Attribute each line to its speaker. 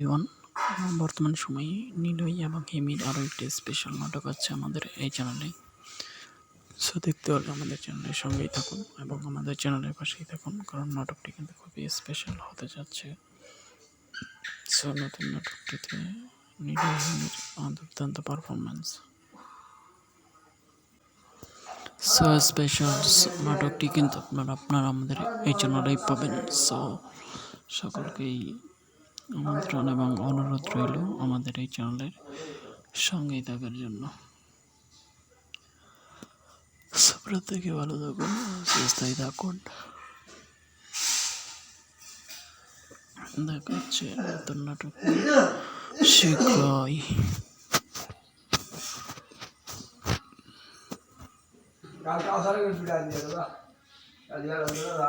Speaker 1: ইওয়ান বর্তমান সময়ে নিলয় এবং হিমির আরও একটি স্পেশাল নাটক আছে আমাদের এই চ্যানেলে সো দেখতে হলে আমাদের চ্যানেলের সঙ্গেই থাকুন এবং আমাদের চ্যানেলের পাশেই থাকুন, কারণ নাটকটি কিন্তু খুবই স্পেশাল হতে যাচ্ছে। সো নতুন নাটকটিতে নিলয় হিমির দুর্দান্ত পারফরমেন্স সো স্পেশাল নাটকটি কিন্তু আপনারা আপনারা আমাদের এই চ্যানেলেই পাবেন। সো সকলকেই আমন্ত্রণ এবং অনুরোধ রইল আমাদের এই চ্যানেলের সঙ্গেই থাকার জন্য। প্রত্যেকে ভালো থাকুন, সুস্থই থাকুন। দেখা হচ্ছে নতুন নাটক শীঘ্রই।
Speaker 2: কালকে আসার বিড়া দিয়ে দাদা। কালকে আর দাদা